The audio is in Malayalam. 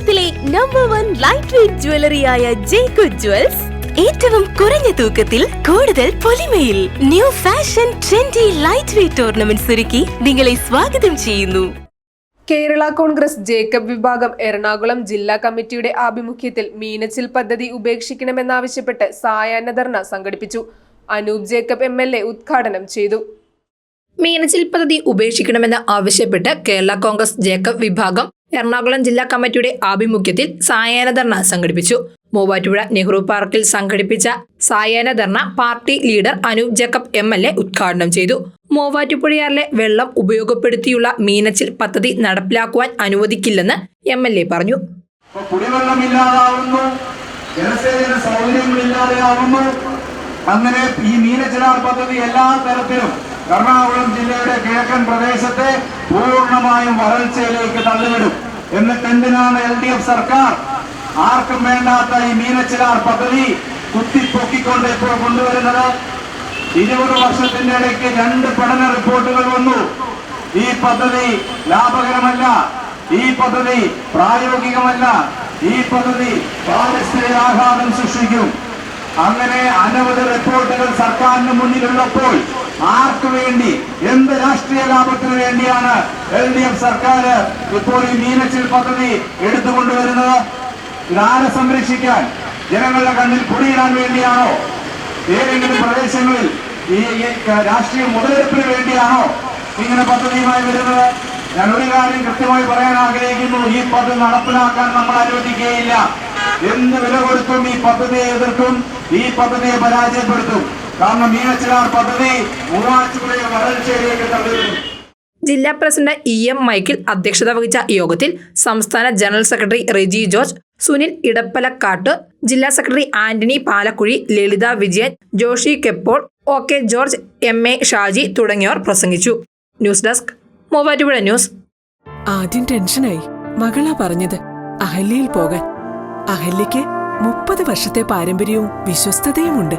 കേരളത്തിലെ നമ്പർ വൺ ലൈറ്റ് വെയിറ്റ് ജ്വല്ലറിയായ ജേക്കു ജ്വൽസ് ഏറ്റവും കുറഞ്ഞ തൂക്കത്തിൽ കൂടുതൽ പൊലിമയിൽ new fashion trendy light weight ornaments ഒരുക്കി നിങ്ങളെ സ്വാഗതം ചെയ്യുന്നു. കേരള കോൺഗ്രസ് ജേക്കബ് വിഭാഗം എറണാകുളം ജില്ലാ കമ്മിറ്റിയുടെ ആഭിമുഖ്യത്തിൽ മീനച്ചിൽ പദ്ധതി ഉപേക്ഷിക്കണമെന്നാവശ്യപ്പെട്ട് സായാഹ്ന ധർണ സംഘടിപ്പിച്ചു. Anoop Jacob M L A ഉദ്ഘാടനം ചെയ്തു. മീനച്ചിൽ പദ്ധതി ഉപേക്ഷിക്കണമെന്ന് ആവശ്യപ്പെട്ട് കേരള കോൺഗ്രസ് ജേക്കബ് വിഭാഗം എറണാകുളം ജില്ലാ കമ്മിറ്റിയുടെ ആഭിമുഖ്യത്തിൽ സായാഹ്ന ധർണ സംഘടിപ്പിച്ചു. മൂവാറ്റുപുഴ നെഹ്റു പാർക്കിൽ സംഘടിപ്പിച്ച സായാഹ്ന dharna party leader Anoop Jacob M L A ഉദ്ഘാടനം ചെയ്തു. മൂവാറ്റുപുഴയാറിലെ വെള്ളം ഉപയോഗപ്പെടുത്തിയുള്ള മീനച്ചിൽ പദ്ധതി നടപ്പിലാക്കുവാൻ അനുവദിക്കില്ലെന്ന് എം എൽ എ പറഞ്ഞു. അങ്ങനെ ഈ മീനച്ചിലാർ പദ്ധതി എല്ലാ തരത്തിലും എറണാകുളം ജില്ലയുടെ കിഴക്കൻ പ്രദേശത്തെ പൂർണമായും വരൾച്ചയിലേക്ക് തള്ളിവിടും. എന്നിട്ട് എന്തിനാണ് എൽ ഡി എഫ് സർക്കാർ? ആർക്കും വേണ്ടാത്ത ഈ മീനച്ചിലാർ പദ്ധതി കുത്തിപ്പൊക്കിക്കൊണ്ട് ഇപ്പോൾ കൊണ്ടുവരുന്നത്? ഇരുപത് വർഷത്തിന്റെ ഇടയ്ക്ക് രണ്ട് പഠന റിപ്പോർട്ടുകൾ വന്നു. ഈ പദ്ധതി ലാഭകരമല്ല ഈ പദ്ധതി പ്രായോഗികമല്ല ഈ പദ്ധതി പാരിസ്ഥിതിക ആഘാതം സൃഷ്ടിക്കും. അങ്ങനെ അനവധി റിപ്പോർട്ടുകൾ സർക്കാരിന് മുന്നിലുള്ളപ്പോൾ ആർക്കു വേണ്ടി? എന്ത് രാഷ്ട്രീയ ലാഭത്തിന് വേണ്ടിയാണ് എൽ ഡി എഫ് സർക്കാർ ഇപ്പോൾ ഈ മീനച്ചിൽ പദ്ധതി എടുത്തുകൊണ്ടുവരുന്നത്? ഇതാരെ സംരക്ഷിക്കാൻ? ജനങ്ങളുടെ കണ്ണിൽ പൊടിയിടാൻ വേണ്ടിയാണോ? ഏതെങ്കിലും പ്രദേശങ്ങളിൽ ഈ രാഷ്ട്രീയ മുതലെടുപ്പിന് വേണ്ടിയാണോ ഇങ്ങനെ പദ്ധതിയുമായി വരുന്നത്? ഞാൻ ഒരു കാര്യം കൃത്യമായി പറയാൻ ആഗ്രഹിക്കുന്നു. ഈ പദ്ധതി നടപ്പിലാക്കാൻ നമ്മൾ അനുവദിക്കുകയില്ല. എന്ത് വില കൊടുത്തും ഈ പദ്ധതിയെ എതിർക്കും ഈ പദ്ധതിയെ പരാജയപ്പെടുത്തും. കാരണം മീനച്ചിലാർ പദ്ധതി മൂവാറ്റുപുഴയെ വരൾച്ചയിലേക്ക് തള്ളിവിടും ജില്ലാ പ്രസിഡന്റ് ഇ എം മൈക്കിൾ അധ്യക്ഷത വഹിച്ച യോഗത്തിൽ സംസ്ഥാന ജനറൽ സെക്രട്ടറി റെജി ജോർജ് സുനിൽ ഇടപ്പലക്കാട്ട് ജില്ലാ secretary Antony Palakkuzhi Lalitha Vijayan Joshy K Paul O K George M A Shaji തുടങ്ങിയവർ പ്രസംഗിച്ചു. News desk Muvattupuzha news. ആദ്യം ടെൻഷനായി. മകളാ പറഞ്ഞത് അഹല്യയിൽ പോകാൻ. അഹല്യയ്ക്ക് മുപ്പത് വർഷത്തെ പാരമ്പര്യവും വിശ്വസ്തതയുമുണ്ട്.